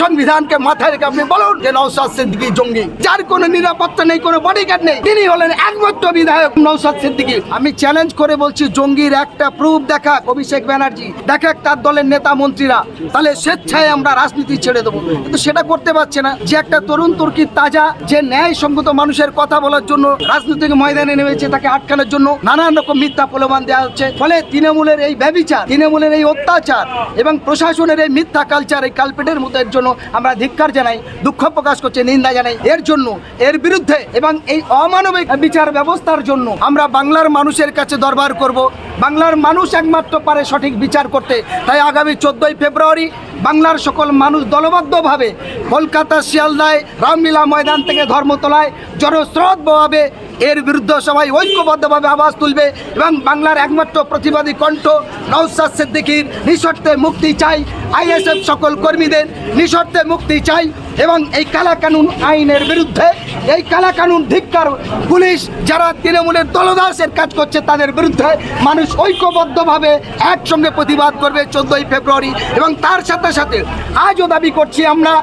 সংবিধানকে মাথায় রেখে আপনি বলুন যে নৌসাদ সিদ্দিকি জঙ্গি, যার কোনো নিরাপত্তা নেই, কোনো বডিগার্ড নেই, তিনি হলেন একমাত্র বিধায়ক নৌসাদ সিদ্দিকি। আমি চ্যালেঞ্জ করে বলছি, জঙ্গির একটা প্রুফ দেখা অভিষেক ব্যানার্জি। দেখাক তার দলের নেতা মন্ত্রীরা। তাহলে স্বেচ্ছায় আমরা রাজনীতি ছেড়ে দেবো। কিন্তু সেটা করতে পারছে না। যে একটা তরুণ তুর্কির তাজা, যে ন্যায় সঙ্গত মানুষের কথা বলার জন্য রাজনৈতিক ময়দানে নেমেছে, তাকে আটকানোর জন্য নানান রকম মিথ্যা প্রলোভন দেওয়া হচ্ছে। ফলে তৃণমূলের এই ব্যবিচার, তৃণমূলের এই অত্যাচার এবং প্রশাসনের এই মিথ্যা কালচার এই কালপেটের মতো এর জন্য আমরা ধিক্কার জানাই, দুঃখ প্রকাশ করছে, নিন্দা জানাই। এর জন্য, এর বিরুদ্ধে এবং এই অমানবিক বিচার ব্যবস্থার জন্য আমরা বাংলার মানুষের কাছে দরবার করব। বাংলার মানুষ একমাত্র পারে সঠিক বিচার করতে। তাই আগামী চোদ্দই ফেব্রুয়ারি বাংলার সকল মানুষ দলবদ্ধভাবে কলকাতা শিয়ালদায় রামলীলা ময়দান থেকে ধর্মতলায় জনস্রোত বহাবে। এর বিরুদ্ধে সবাই ঐক্যবদ্ধভাবে আওয়াজ তুলবে এবং বাংলার একমাত্র প্রতিবাদী কণ্ঠ নৌসাদ সিদ্দিকির নিঃশর্তে মুক্তি চাই। আইএসএফ সকল কর্মীদের নিঃশর্তে মুক্তি চাই এবং এই কালা কানুন আইনের বিরুদ্ধে, এই কালা কানুন ধিক্কার পুলিশ যারা তৃণমূলের দলদাসের কাজ করছে তাদের বিরুদ্ধে মানুষ ঐক্যবদ্ধভাবে একসঙ্গে প্রতিবাদ করবে চোদ্দোই ফেব্রুয়ারি এবং তার সাথে সাথে। আজও দাবি করছি আমরা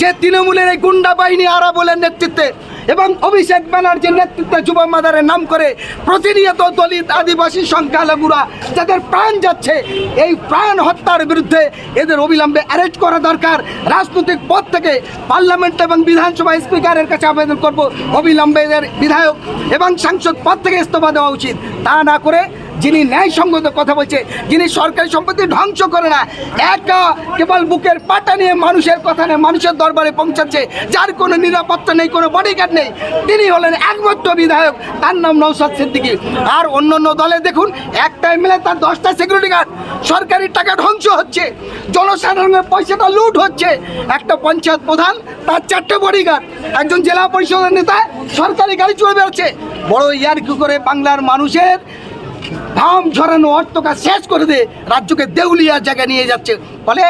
যে তৃণমূলের এই গুন্ডা বাহিনী আরা বলের নেতৃত্বে এবং অভিষেক ব্যানার্জির নেতৃত্বে যুব মাদারের নাম করে প্রতিনিয়ত দলিত আদিবাসী সংখ্যালঘুরা যাদের প্রাণ যাচ্ছে, এই প্রাণ হত্যার বিরুদ্ধে এদের অবিলম্বে অ্যারেস্ট করা দরকার। রাজনৈতিক পদ থেকে পার্লামেন্ট এবং বিধানসভা স্পিকারের কাছে আবেদন করব। অবিলম্বে এদের বিধায়ক এবং সাংসদ পদ থেকে ইস্তফা দেওয়া উচিত। তা না করে যিনি ন্যায়সঙ্গত কথা বলছে, যিনি সরকারি সম্পত্তি ধ্বংস করে না, একা কেবল বুকের পাটা নিয়ে মানুষের কথা নিয়ে মানুষের দরবারে পৌঁছাচ্ছে, যার কোনো নিরাপত্তা নেই, কোনো বডিগার্ড নেই। তিনি হলেন একমাত্র বিধায়ক, তার নাম নৌসাদ সিদ্দিকী। আর অন্য অন্য দলে দেখুন একটা এমএলএ তার দশটা সিকিউরিটি গার্ড সরকারি টাকা ধ্বংস হচ্ছে, জনসাধারণের পয়সাটা লুট হচ্ছে। একটা পঞ্চায়েত প্রধান, তার চারটে বডিগার্ড একজন জেলা পরিষদের নেতা, সরকারি গাড়ি চলে বেরোচ্ছে বড় ইয়ারকি করে বাংলার মানুষের ধাম ঝরানো অর্থকা শেষ করে দিয়ে রাজ্যকে দেউলিয়ার জায়গায় নিয়ে যাচ্ছে। ফলে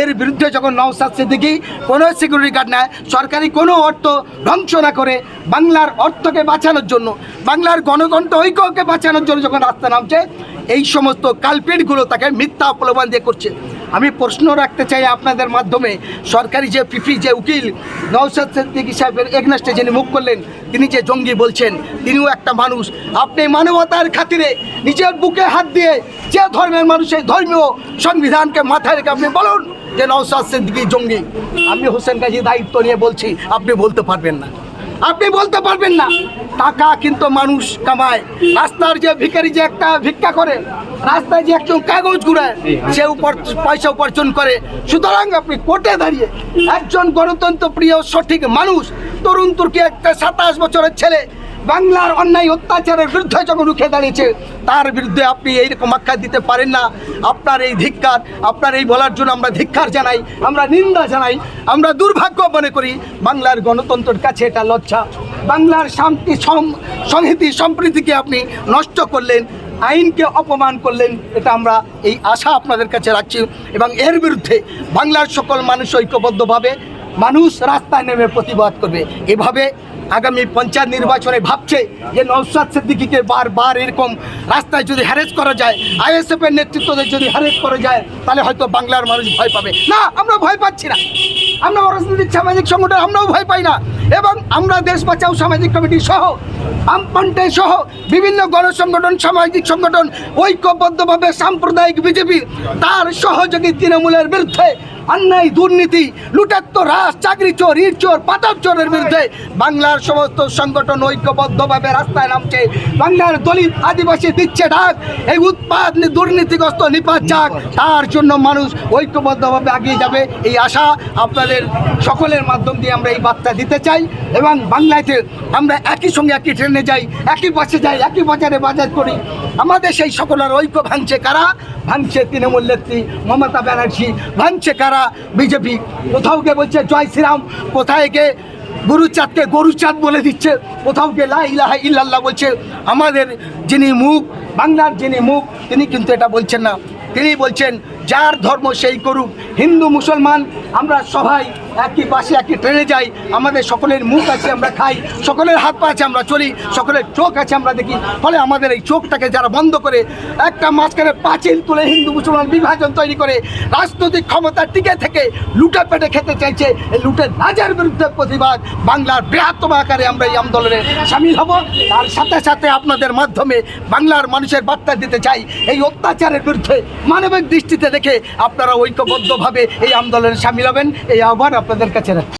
এর বিরুদ্ধে যখন নওসাদ সিদ্দিকি কোনো সিকিউরিটি গার্ড নেয় সরকারি কোনো অর্থ ধ্বংস না করে বাংলার অর্থকে বাঁচানোর জন্য, বাংলার গণতন্ত্র ঐক্যকে বাঁচানোর জন্য যখন রাস্তা নামছে, এই সমস্ত কালপিটগুলো তাকে মিথ্যা প্রলোভন দিয়ে করছে। আমি প্রশ্ন রাখতে চাই আপনাদের মাধ্যমে, সরকারি যে পিপি, যে উকিল নওসাদ সিদ্দিকী সাহেবের এগনাস্টে যিনি মুখ করলেন তিনি যে জঙ্গি বলছেন, তিনিও একটা মানুষ। আপনি মানবতার খাতিরে নিজের বুকে হাত দিয়ে যে ধর্মের মানুষের ধর্মীয় সংবিধানকে মাথায় রেখে আপনি বলুন যে নওসাদ সিদ্দিকি জঙ্গি। আমি হোসেন গাজী দায়িত্ব নিয়ে বলছি, আপনি বলতে পারবেন না। আপনি বলতে পারবেন না। টাকা কিন্তু মানুষ কামায়। রাস্তার যে ভিকারি যে একটা ভিক্ষা করে রাস্তায় যে একজন কাগজ ঘুরায় সে উপর পয়সা উপার্জন করে। সুতরাং আপনি কোর্টে দাঁড়িয়ে একজন গণতন্ত্র প্রিয় সঠিক মানুষ তরুণ তুর্কি একটা সাতাশ বছরের ছেলে বাংলার অন্যায় অত্যাচারের বিরুদ্ধে যখন রুখে দাঁড়িয়েছে, তার বিরুদ্ধে আপনি এইরকম আখ্যা দিতে পারেন না। আপনার এই ধিক্কার, আপনার এই বলার জন্য আমরা ধিক্কার জানাই, আমরা নিন্দা জানাই, আমরা দুর্ভাগ্য মনে করি, বাংলার গণতন্ত্রের কাছে এটা লজ্জা। বাংলার শান্তি সংহতি, সম্প্রীতিকে আপনি নষ্ট করলেন, আইনকে অপমান করলেন, এটা আমরা এই আশা আপনাদের কাছে রাখছি এবং এর বিরুদ্ধে বাংলার সকল মানুষ ঐক্যবদ্ধভাবে মানুষ রাস্তায় নেমে প্রতিবাদ করবে। এভাবে আগামী পঞ্চায়েত নির্বাচনে ভাবছে যে নৌসাদ সিদ্দিকিকে বারবার এরকম রাস্তায় যদি হ্যারেস করা যায় আইএসএফের নেতৃত্বে যদি হ্যারেস করা যায়, তাহলে হয়তো বাংলার মানুষ ভয় পাবে। না আমরা ভয় পাচ্ছি না। আমরা অরাজনৈতিক সামাজিক সংগঠন, আমরাও ভয় পাই না। এবং আমরা দেশ বাঁচাও, সামাজিক কমিটি সহ আমপন্টে সহ বিভিন্ন গণসংগঠন, সামাজিক সংগঠন ঐক্যবদ্ধভাবে সাম্প্রদায়িক বিজেপি তার সহযোগী তৃণমূলের বিরুদ্ধে অন্যায়, দুর্নীতি লুটাত্ম রাস চাকরি চোর, ইট চোর পাতার চোরের বিরুদ্ধে বাংলার সমস্ত সংগঠন ঐক্যবদ্ধভাবে রাস্তায় নামছে। বাংলার দলিত আদিবাসী দিচ্ছে ডাক, এই উৎপাদ দুর্নীতিগ্রস্ত নিপাত যাক তার জন্য মানুষ ঐক্যবদ্ধভাবে এগিয়ে যাবে, এই আশা আপনাদের সকলের মাধ্যম দিয়ে আমরা এই বার্তা দিতে চাই। এবং বাংলাতে আমরা একই সঙ্গে একই ট্রেনে যাই, একই বাসে যাই, একই বাজারে বাজার করি। আমাদের সেই সকলের ঐক্য ভাঙছে কারা? ভাঙছে তৃণমূল নেত্রী মমতা ব্যানার্জি। ভাঙছে কারা? বিজেপি। কোথাও গিয়ে বলছে, জয় শ্রীরাম। কোথায় কে গুরুচাঁদকে গরুচাঁদ বলে দিচ্ছে? কোথাও গিয়ে লা ইলাহা ইল্লাল্লাহ বলছে, আমাদের যিনি মুখ, বাংলার যিনি মুখ, তিনি কিন্তু এটা বলছেন না। তিনি বলছেন, যার ধর্ম সেই করুক হিন্দু, মুসলমান, আমরা সবাই একই পাশে, একই ট্রেনে যাই, আমাদের সকলের মুখ আছে, আমরা খাই, সকলের হাত পা আছে, আমরা চলি, সকলের চোখ আছে, আমরা দেখি। ফলে আমাদের এই চোখটাকে যারা বন্ধ করে, একটা মাঝখানে পাঁচিল তুলে হিন্দু, মুসলমান বিভাজন তৈরি করে, রাজনৈতিক ক্ষমতা টিকে থেকে লুটে পেটে খেতে চাইছে, এই লুটের রাজার বিরুদ্ধে প্রতিবাদ। বাংলার বৃহত্তম আকারে আমরা এই আন্দোলনে সামিল হব। তার সাথে সাথে আপনাদের মাধ্যমে বাংলার মানুষের বার্তা দিতে চাই, এই অত্যাচারের বিরুদ্ধে মানবিক দৃষ্টিতে দেখে আপনারা ঐক্যবদ্ধভাবে এই আন্দোলনে সামিল হবেন এই আহ্বান আপনাদের কাছে রাখছি।